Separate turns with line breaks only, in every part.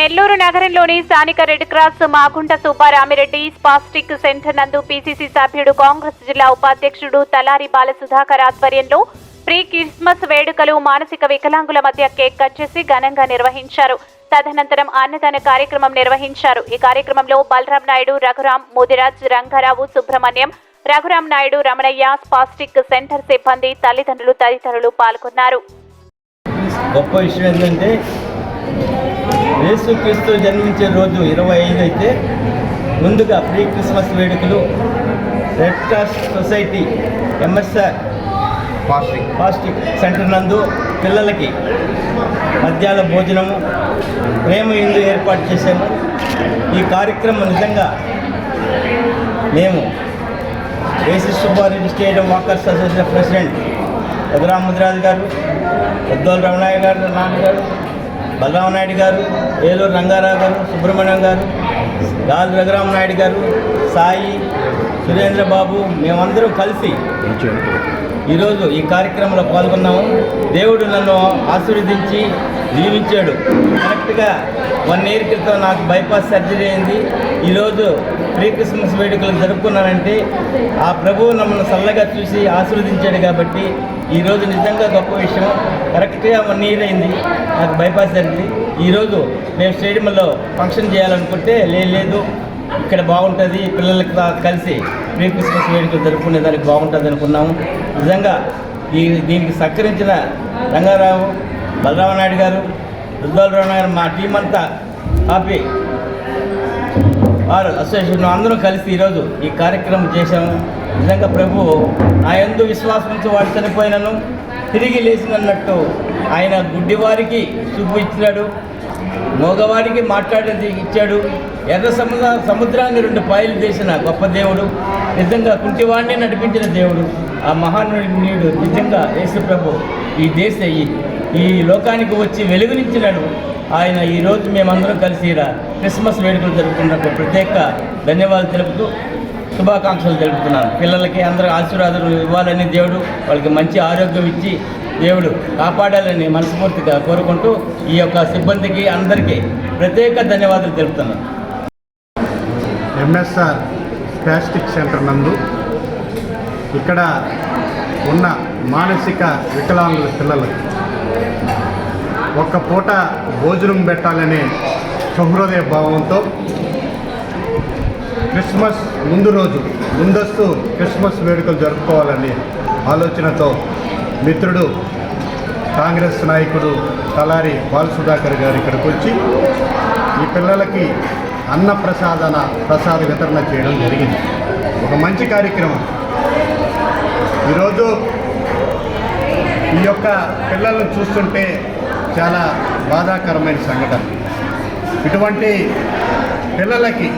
నెల్లూరు నగరంలోని స్థానిక Red Cross Magunta Subbaramireddy spastic centre నందు పీసీసీ సభ్యుడు కాంగ్రెస్ జిల్లా ఉపాధ్యక్షుడు తలారి బాలసుధాకర్ ఆధ్వర్యంలో ప్రీ క్రిస్మస్ వేడుకలు మానసిక వికలాంగుల మధ్య కేక్ కట్ చేసి ఘనంగా నిర్వహించారు. తదనంతరం అన్నదాన కార్యక్రమం నిర్వహించారు. ఈ కార్యక్రమంలో బలరాం నాయుడు రఘురాం ముదిరాజ్ రంగారావు సుబ్రహ్మణ్యం రఘురాం నాయుడు రమణయ్య స్పాస్టిక్ సెంటర్ సిబ్బంది తల్లిదండ్రులు తదితరులు పాల్గొన్నారు.
గొప్ప విషయం ఏంటంటే యేసుక్రీస్తు జన్మించే రోజు ఇరవై ఐదు అయితే ముందుగా ప్రీ క్రిస్మస్ వేడుకలు Red Cross society MSR
spastic.
Spastic centre నందు పిల్లలకి మధ్యాహ్న భోజనము ప్రేమ ఇందు ఏర్పాటు చేశాము. ఈ కార్యక్రమం నిజంగా మేము AC Subbareddy stadium walkers association president Raghuram Mudraju గారు ఉద్దోల్ రమణయ్య గారు నాన్నగారు బలరామనాయుడు గారు ఏలూరు రంగారావు గారు సుబ్రహ్మణ్యం గారు గాలి రఘురామ నాయుడు గారు సాయి సురేంద్ర బాబు మేమందరం కలిసి ఈరోజు ఈ కార్యక్రమంలో పాల్గొన్నాము. దేవుడు నన్ను ఆశీర్వదించి జీవించాడు. కరెక్ట్గా వన్ ఇయర్ క్రితం నాకు బైపాస్ సర్జరీ అయింది. ఈరోజు ప్రీ క్రిస్మస్ వేడుకలు జరుపుకున్నానంటే ఆ ప్రభువు నమ్మల్ని చల్లగా చూసి ఆశీర్వదించాడు కాబట్టి ఈరోజు నిజంగా గొప్ప విషయం. కరెక్ట్గా వన్ ఇయర్ అయింది నాకు బైపాస్ సర్జరీ. ఈరోజు మేము స్టేడియంలో ఫంక్షన్ చేయాలనుకుంటే లేదు లేదు ఇక్కడ బాగుంటుంది పిల్లలకి కలిసి ప్రీ క్రిస్మస్ వేడుకలు జరుపుకునే దానికి బాగుంటుంది అనుకున్నాము. నిజంగా ఈ దీనికి సహకరించిన రంగారావు బలరామనాయుడు గారు రుద్దాలరావు గారు మా టీం అంతా హ్యాపీ వారు అసోసియేషన్ అందరం కలిసి ఈరోజు ఈ కార్యక్రమం చేశాము. నిజంగా ప్రభు నా ఎందు విశ్వాసం నుంచి వాడు చనిపోయినను తిరిగి లేచినన్నట్టు ఆయన గుడ్డివారికి చూపు ఇచ్చినాడు. మోగవారికి మాట్లాడేది ఇచ్చాడు. ఎర్ర సముద్ర సముద్రాన్ని రెండు పాయలు చేసిన గొప్ప దేవుడు. నిజంగా కుంటివాడిని నడిపించిన దేవుడు. ఆ మహానుడు నిజంగా యేసు ప్రభు ఈ దేశ ఈ- ఈ లోకానికి వచ్చి వెలుగునిచ్చినాడు ఆయన ఈరోజు మేమందరం కలిసి ఈడ క్రిస్మస్ వేడుకలు జరుపుకున్నప్పుడు ప్రత్యేక ధన్యవాదాలు తెలుపుతూ శుభాకాంక్షలు తెలుపుతున్నాను. పిల్లలకి అందరూ ఆశీర్వాదాలు ఇవ్వాలని దేవుడు వాళ్ళకి మంచి ఆరోగ్యం ఇచ్చి దేవుడు కాపాడాలని మనస్ఫూర్తిగా కోరుకుంటూ ఈ యొక్క సిబ్బందికి అందరికీ ప్రత్యేక ధన్యవాదాలు తెలుపుతున్నాను.
ఎంఎస్ఆర్ ప్లాస్టిక్ సెంటర్ నందు ఇక్కడ ఉన్న మానసిక వికలాంగుల పిల్లలకు ఒక్క పూట భోజనం పెట్టాలనే సహృదయ భావంతో క్రిస్మస్ ముందు రోజు ముందస్తు క్రిస్మస్ వేడుకలు జరుపుకోవాలని ఆలోచనతో మిత్రుడు కాంగ్రెస్ నాయకుడు తలారి బాలసుధాకర్ గారు ఇక్కడికి వచ్చి ఈ పిల్లలకి అన్న ప్రసాదన ప్రసాద వితరణ చేయడం జరిగింది. ఒక మంచి కార్యక్రమం. ఈరోజు ఈ యొక్క పిల్లలను చూస్తుంటే చాలా బాధాకరమైన సంఘటన. ఇటువంటి పిల్లలకి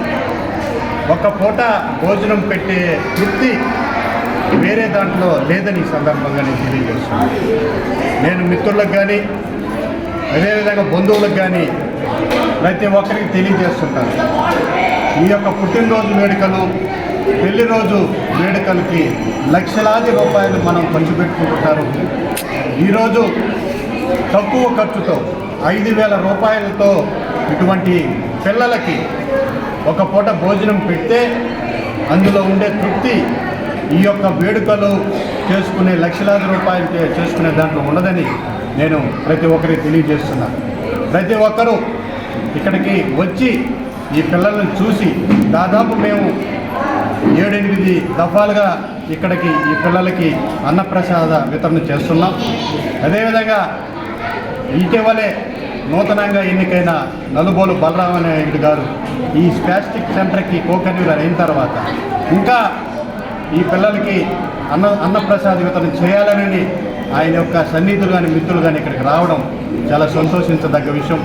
ఒక పూట భోజనం పెట్టే తృప్తి వేరే దాంట్లో లేదని ఈ సందర్భంగా నేను తెలియజేస్తున్నాను. నేను మిత్రులకు కానీ అదేవిధంగా బంధువులకు కానీ ప్రతి ఒక్కరికి తెలియజేస్తుంటాను. ఈ యొక్క పుట్టినరోజు వేడుకలు పెళ్ళి రోజు వేడుకలకి లక్షలాది రూపాయలు మనం పంచిపెట్టుకుంటుంటారు ఈరోజు తక్కువ ఖర్చుతో ఐదు వేల రూపాయలతో ఇటువంటి పిల్లలకి ఒక పూట భోజనం పెడితే అందులో ఉండే తృప్తి ఈ యొక్క వేడుకలు చేసుకునే లక్షలాది రూపాయలు చేసుకునే దాంట్లో ఉండదని నేను ప్రతి ఒక్కరికి తెలియజేస్తున్నాను ప్రతి ఒక్కరూ ఇక్కడికి వచ్చి ఈ పిల్లలను చూసి దాదాపు మేము ఏడెనిమిది దఫాలుగా ఇక్కడికి ఈ పిల్లలకి అన్నప్రసాద వితరణ చేస్తున్నాం. అదేవిధంగా ఇటీవలే నూతనంగా ఎన్నికైన నలుబోలు బలరామనాయుడు గారు ఈ స్పాస్టిక్ సెంటర్కి కో అయిన తర్వాత ఇంకా ఈ పిల్లలకి అన్న అన్నప్రసాద్ వితరణ చేయాలని ఆయన యొక్క సన్నిహితులు కానీ మిత్రులు కానీ ఇక్కడికి రావడం చాలా సంతోషించదగ్గ విషయం.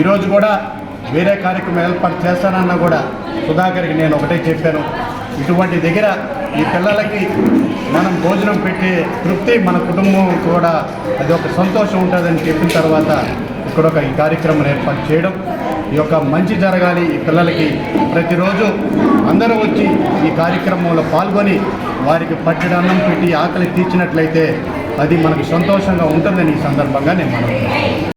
ఈరోజు కూడా వేరే కార్యక్రమం ఏర్పాటు చేస్తానన్నా కూడా సుధాకర్కి నేను ఒకటే చెప్పాను. ఇటువంటి దగ్గర ఈ పిల్లలకి మనం భోజనం పెట్టే తృప్తి మన కుటుంబం కూడా అది ఒక సంతోషం ఉంటుందని చెప్పిన తర్వాత ఇక్కడ ఒక ఈ కార్యక్రమం ఏర్పాటు చేయడం ఈ యొక్క మంచి జరగాలి ఈ పిల్లలకి ప్రతిరోజు అందరూ వచ్చి ఈ కార్యక్రమంలో పాల్గొని వారికి పట్టెడు అన్నం పెట్టి ఆకలి తీర్చినట్లయితే అది మనకు సంతోషంగా ఉంటుందని ఈ సందర్భంగా నేను మనం